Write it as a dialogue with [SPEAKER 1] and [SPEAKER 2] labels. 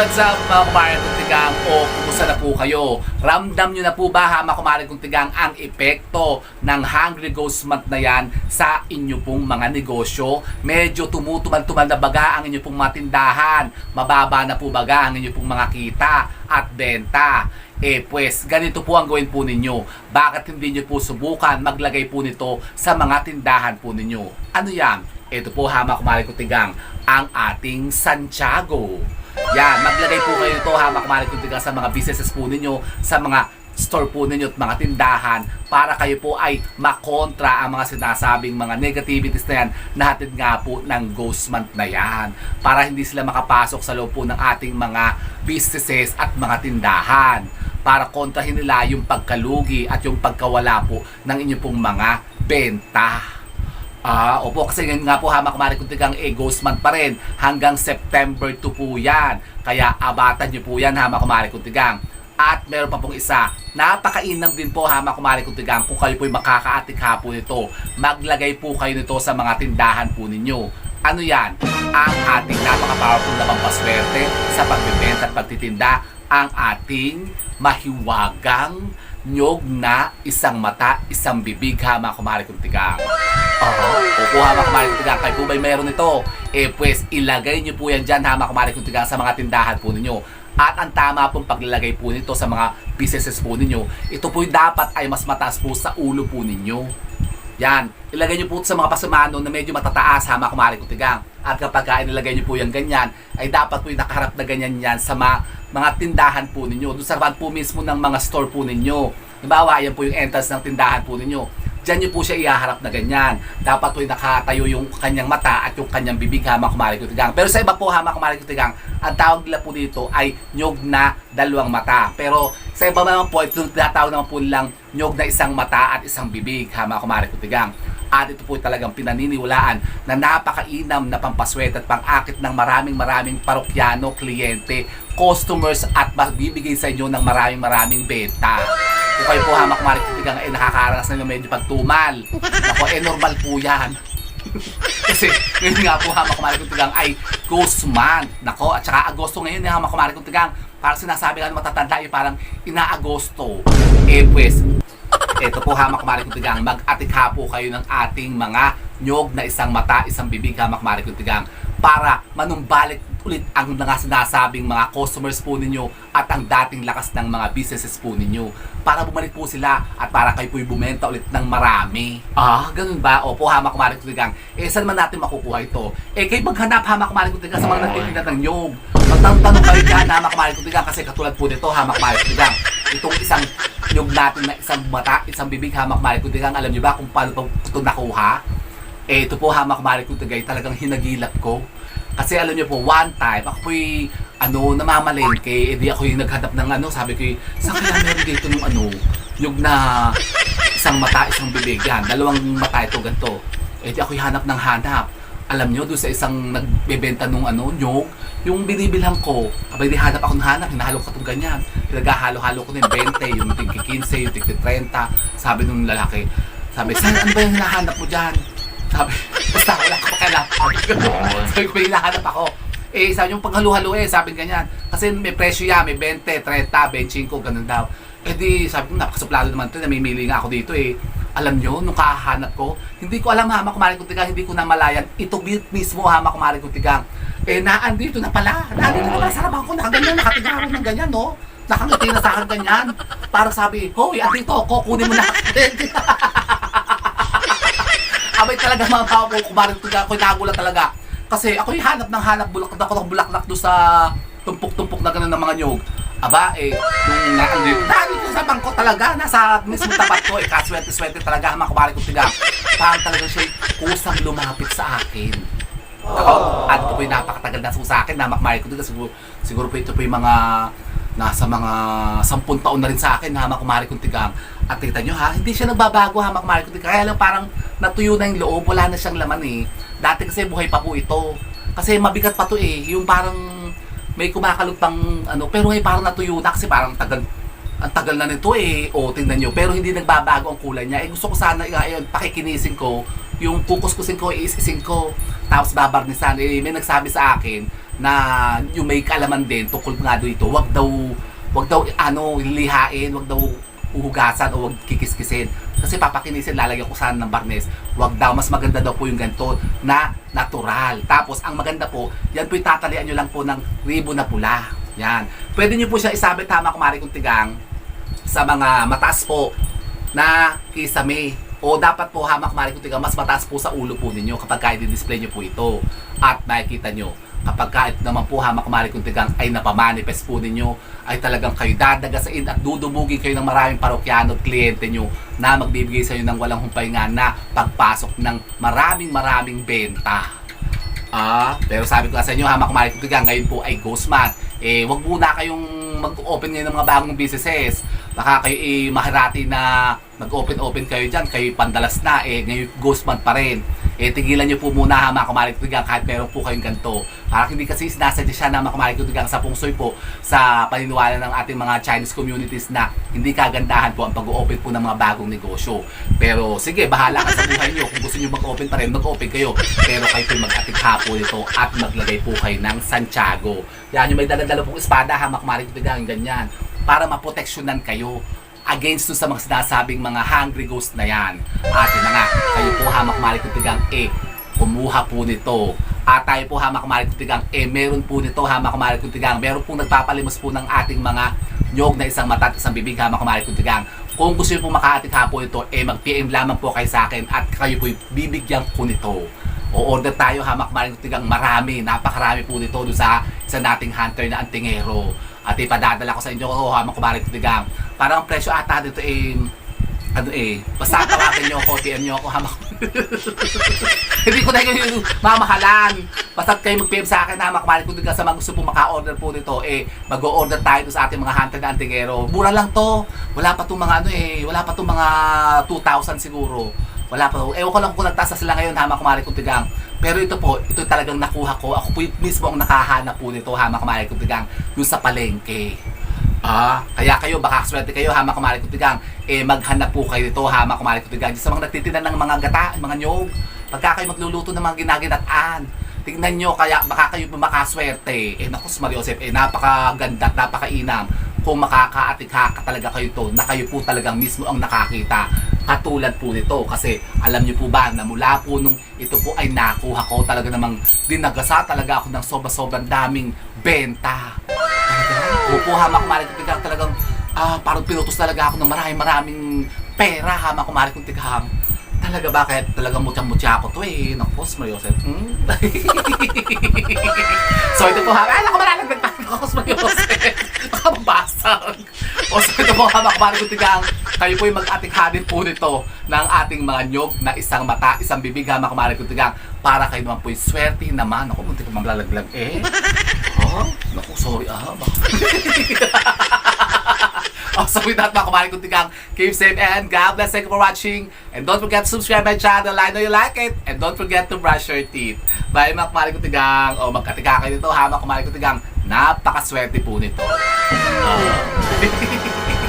[SPEAKER 1] What's up mga kumarin kong tigang o kumusta na po kayo? Ramdam nyo na po ba ha mga kumarin kong tigang ang epekto ng Hungry Ghost Month na yan sa inyo pong mga negosyo? Medyo tumutumal-tumal na baga ang inyo pong mga tindahan. Mababa na po baga ang inyo pong mga kita at benta. Eh pues, ganito po ang gawin po ninyo. Bakit hindi nyo po subukan maglagay po nito sa mga tindahan po ninyo? Ano yan? Ito po ha mga kumarin kong tigang ang ating Santiago. Yan, maglagay po kayo ito ha, makamalik kung sa mga businesses po ninyo, sa mga store po ninyo at mga tindahan para kayo po ay makontra ang mga sinasabing mga negativities na yan na hatid nga po ng ghost month na yan. Para hindi sila makapasok sa loob po ng ating mga businesses at mga tindahan. Para kontrahin nila yung pagkalugi at yung pagkawala po ng inyong pong mga benta. Ah, opo, kasi nga po hamak mari kung tigang eh, ghost month pa rin. Hanggang September 2 po yan. Kaya abatan nyo po yan hamak mari kung tigang. At meron pa pong isa, napakainam din po hamak kumari kung tigang kung kayo po'y makakaatikha po nito. Maglagay po kayo nito sa mga tindahan po ninyo. Ano yan? Ang ating napaka-powerful na pampaswerte sa pagbibenta at pagtitinda ang ating mahiwagang nyog na isang mata, isang bibig ha mga kumari kong tigang. Oo. Opo ha mga kumari kong tigang. Kayo po ba'y meron ito? Eh pues ilagay nyo po yan dyan ha mga kumari kong tigang sa mga tindahan po ninyo. At ang tama pong paglalagay po nito sa mga businesses po ninyo, ito po dapat ay mas mataas po sa ulo po ninyo. Yan. Ilagay nyo po sa mga pasamano na medyo matataas ha mga kumari kong tigang. At kapag ka inilagay nyo po yung ganyan, ay dapat po yung nakaharap na ganyan yan sa mga, mga tindahan po ninyo. Doon sa po mismo ng mga store po ninyo. Halimbawa, yan po yung entrance ng tindahan po ninyo. Diyan nyo po siya ihaharap na ganyan. Dapat po nakatayo yung kanyang mata at yung kanyang bibig hama kumari kutigang. Pero sa iba po hama kumari kutigang, ang tawag nila po dito ay nyog na dalawang mata. Pero sa iba naman po, ito tinatawag naman po nilang nyog na isang mata at isang bibig hama kumari kutigang. At ito po talagang pinaniniwalaan na napakainam na pampaswerte at pangakit ng maraming maraming parokyano, kliyente, customers at magbibigay sa inyo ng maraming maraming benta. Kung kayo po hamak marik tigang ay nakakaranas na yung medyo pagtumal. Ako, eh normal po yan. Kasi ngayon nga po hamak marik tigang ay ghost month. Nako, at saka Agosto ngayon yung hamak marik tigang. Parang sinasabi nga ng matatanda yung parang ina-Agosto. Eh pues, ito po hamak marik tigang, mag-atikha po kayo ng ating mga nyog na isang mata, isang bibig hamak marik tigang para manumbalik ulit ang mga sinasabing mga customers po ninyo at ang dating lakas ng mga businesses po ninyo para bumalik po sila at para kayo po'y bumenta ulit ng marami. Ah, ganun ba? Opo, hamak marik tigang. Eh, saan man natin makukuha ito? Eh, kayo maghanap hamak marik tigang sa mga nagtitinda ng nyog. Magtanong kayo dyan, hamak marik tigang kasi katulad po nito, hamak marik tigang. Itong isang nyog natin na isang mata, isang bibig hamak marik tigang. Alam niyo ba kung paano ito nakuha? Eh, ito po hamak marik tigang talagang hinagilap ko. Kasi alam niyo po, one time, ako po'y, ano, namamalengke, edi ako yung naghanap ng ano, sabi ko, saan kaya meron dito nung ano, yung na isang mata, isang bibig, yan, dalawang mata ito, ganito. Edi ako yung hanap ng hanap. Alam niyo, doon sa isang nagbebenta nung ano, nyog, yung binibilhan ko, abay di hanap ako ng hanap, hinahalo ko itong ganyan. Pinaghahalo-halo ko ng 20, yung tigki 15, yung tigki 30. Sabi nung lalaki, sabi, saan, ano ba yung hinahanap mo dyan? Sabi, basta wala ko pakialam. Sabi ko, hinahanap ako. Eh, sabi yung paghalo-halo eh, sabi ganyan. Kasi may presyo yan, may 20, 30, 25, ganun daw. Eh di, sabi ko, napakasuplado naman ito, namimili nga ako dito eh. Alam nyo, nung kahanap ko, hindi ko alam hama kumarin kong tigang, hindi ko namalayan. Ito mismo hama kumarin kong tigang. Eh, naandito na pala. Naandito na pala sa rabang ko, nakaganyan, nakatigaran ng ganyan, no? Nakangiti na sa akin ganyan. Para sabi, hoy, andito ako, kunin mo na. Abay talaga mga tao ko, kumarin ko ako nagulat talaga. Kasi ako yung hanap ng hanap, bulaklak ako ng bulaklak doon sa tumpok-tumpok na gano'n ng mga nyog. Aba, eh, nung naandito, naandito sa bangko talaga, nasa mismo tapat ko, eh, kaswerte-swerte talaga, mga kumarin ko tiga. Parang talaga siya kusang lumapit sa akin. Ako, at ito po yung napakatagal na sa akin, na makmari ko tiga, siguro, siguro po ito po mga nasa mga sampung taon na rin sa akin, hamak kumari kong tigang. At kita nyo ha, hindi siya nagbabago hamak kumari kong tigang. Kaya lang parang natuyo na yung loob, wala na siyang laman eh. Dati kasi buhay pa po ito. Kasi mabigat pa to eh, yung parang may kumakalog pang ano, pero ngayon parang natuyo na kasi parang tagal ang tagal na nito eh. O, tingnan nyo. Pero hindi nagbabago ang kulay niya. Eh, gusto ko sana, eh, pakikinisin ko, yung kukuskusin ko, iisisin ko, tapos babarnisan. Eh, may nagsabi sa akin na yung may kaalaman din tungkol nga dito, wag daw wag daw ano lihain, wag daw uhugasan o wag kikiskisin. Kasi papakinisin, lalagyan ko sana ng barnes. Wag daw, mas maganda daw po yung ganito na natural. Tapos, ang maganda po, yan po itatalian nyo lang po ng ribo na pula. Yan. Pwede nyo po siya isabit tama kumari kung tigang sa mga mataas po na kisame o dapat po hamak mari kung tigang mas mataas po sa ulo po ninyo kapag ka i-display nyo po ito at nakikita nyo kapag ka ito naman po hamak mari kung tigang ay napamanifest po ninyo ay talagang kayo dadagasain at dudumugin kayo ng maraming parokyano at kliyente nyo na magbibigay sa inyo ng walang humpay nga na pagpasok ng maraming maraming benta. Ah, pero sabi ko sa inyo, hamak mari kung tigang ngayon po ay ghost month. Eh, wag muna kayong mag-open ngayon ng mga bagong businesses. Baka kayo eh, maharati na mag-open-open kayo dyan, kayo pandalas na, eh, ngayon ghost month pa rin. Eh, tigilan nyo po muna ha, mga kumarik tigang, kahit meron po kayong ganito. Parang hindi kasi sinasadya siya na mga kumarik tigang sa pungsoy po, sa paniniwala ng ating mga Chinese communities na hindi kagandahan po ang pag-open po ng mga bagong negosyo. Pero sige, bahala ka sa buhay nyo. Kung gusto nyo mag-open pa rin, mag-open kayo. Pero kayo po mag-atik hapo nito at maglagay po kayo ng Santiago. Yan yung may daladala pong espada, hamak marik tigang, ganyan. Para maproteksyonan kayo against sa mga sinasabing mga hungry ghost na yan. At yun na nga, kayo po hamak marik tigang, eh, kumuha po nito. At tayo po hamak marik tigang, eh, meron po nito hamak marik tigang. Meron po nagpapalimos po ng ating mga nyog na isang mata at isang bibig hamak marik tigang. Kung gusto niyo po makaatik hapo ito, eh, mag-PM lamang po kayo sa akin at kayo po bibigyan ko nito. O order tayo hamak maring tigang marami, napakarami po nito doon sa isa nating hunter na antingero. At ipadadala ko sa inyo ko hamak maring tigang. Parang ang presyo ata dito eh ano eh, basta tawagan nyo ako, PM nyo ako hamak. Hindi ko na yung mamahalan. Basta kayo mag-PM sa akin hamak maring tigang sa mga gusto po maka-order po nito eh mag-order tayo sa ating mga hunter na antingero. Mura lang to. Wala pa tong mga ano eh, wala pa tong mga 2,000 siguro. Wala pa. Ewan ko lang kung nagtasa sila ngayon, hama kumari kong tigang. Pero ito po, ito talagang nakuha ko. Ako po mismo ang nakahanap po nito, hama kumari kong tigang, yung sa palengke. Ah, kaya kayo, baka swerte kayo, hama kumari kong tigang, eh maghanap po kayo nito, hama kumari kong tigang. Sa mga nagtitinda ng mga gata, mga nyog, pagka kayo magluluto ng mga ginaginataan, tingnan nyo, kaya baka kayo makaswerte. Eh, naku, Mario Joseph, eh, napakaganda napakainam. Kung makakaatikha talaga kayo to na kayo po talagang mismo ang nakakita. Katulad po nito kasi alam niyo po ba na mula po nung ito po ay nakuha ko talaga namang dinagasa talaga ako ng sobra-sobrang daming benta talaga po hamak kumari kong tigang talagang ah, parang pinutos talaga ako ng maraming maraming pera hamak kumari kong tigang talaga ba kahit talagang mutya-mutya ako to eh. Naku Mario Joseph. Hmm? so ito po ha? Ay naku malalagdag ako Mario Joseph. Makabasag o so ito po hamak kumari kong tigang kayo po yung mag-ating din po nito ng ating mga nyog na isang mata, isang bibig hamak kumari kong tigang para kayo naman po yung swerte naman. Ako muntik ko mamlalaglag eh oh naku sorry ah Oh, so with that, mga kumari kong tigang, keep safe and God bless. Thank you for watching. And don't forget to subscribe my channel. I know you like it. And don't forget to brush your teeth. Bye, mga kumari kong tigang. O, magkatiga kayo nito, ha, mga kumari kong tigang. Napakaswerte po nito.